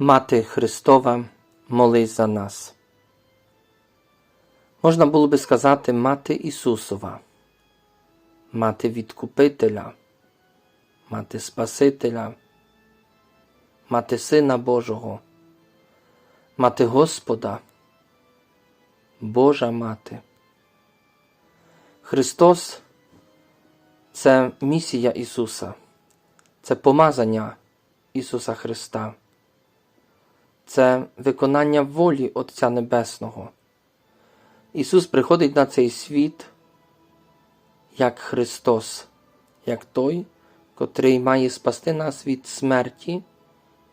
Мати Христова, молись за нас. Можна було би сказати Мати Ісусова, Мати Відкупителя, Мати Спасителя, Мати Сина Божого, Мати Господа, Божа Мати. Христос це місія Ісуса, це помазання Ісуса Христа це виконання волі Отця Небесного. Ісус приходить на цей світ як Христос, як той, котрий має спасти нас від смерті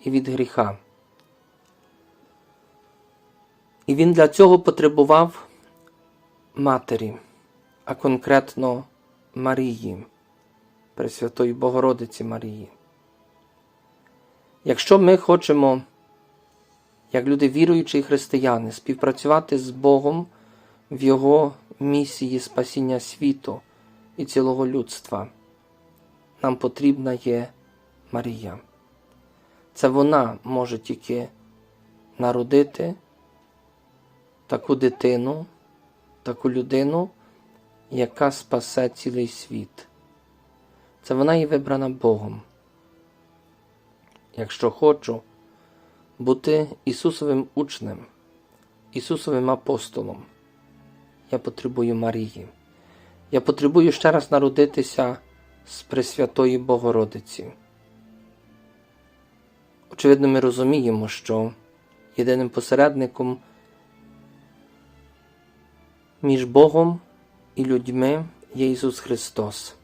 і від гріха. І Він для цього потребував Матері, а конкретно Марії, Пресвятої Богородиці Марії. Якщо ми хочемо як люди віруючі і християни, співпрацювати з Богом в Його місії спасіння світу і цілого людства. Нам потрібна є Марія. Це вона може тільки народити таку дитину, таку людину, яка спасе цілий світ. Це вона є вибрана Богом. Якщо хочу, бути Ісусовим учнем, Ісусовим апостолом. Я потребую Марії. Я потребую ще раз народитися з Пресвятої Богородиці. Очевидно, ми розуміємо, що єдиним посередником між Богом і людьми є Ісус Христос.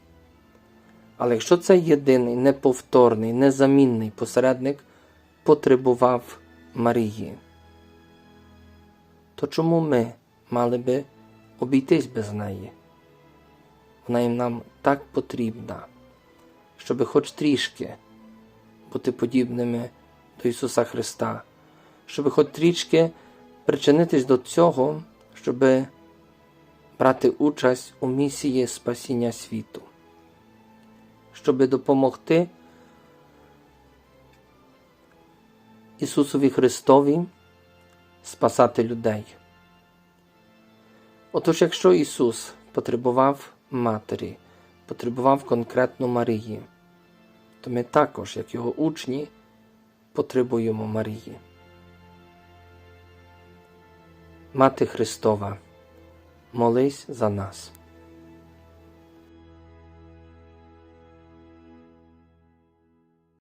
Але якщо це єдиний, неповторний, незамінний посередник, потребував Марії. То чому ми мали би обійтись без неї? Вона їм нам так потрібна, щоб хоч трішки бути подібними до Ісуса Христа, щоб хоч трішки причинитись до цього, щоб брати участь у місії спасіння світу, щоб допомогти. Ісусові Христові спасати людей. Отож, якщо Ісус потребував Матері, потребував конкретно Марії, то ми також, як Його учні, потребуємо Марії. Мати Христова, молись за нас.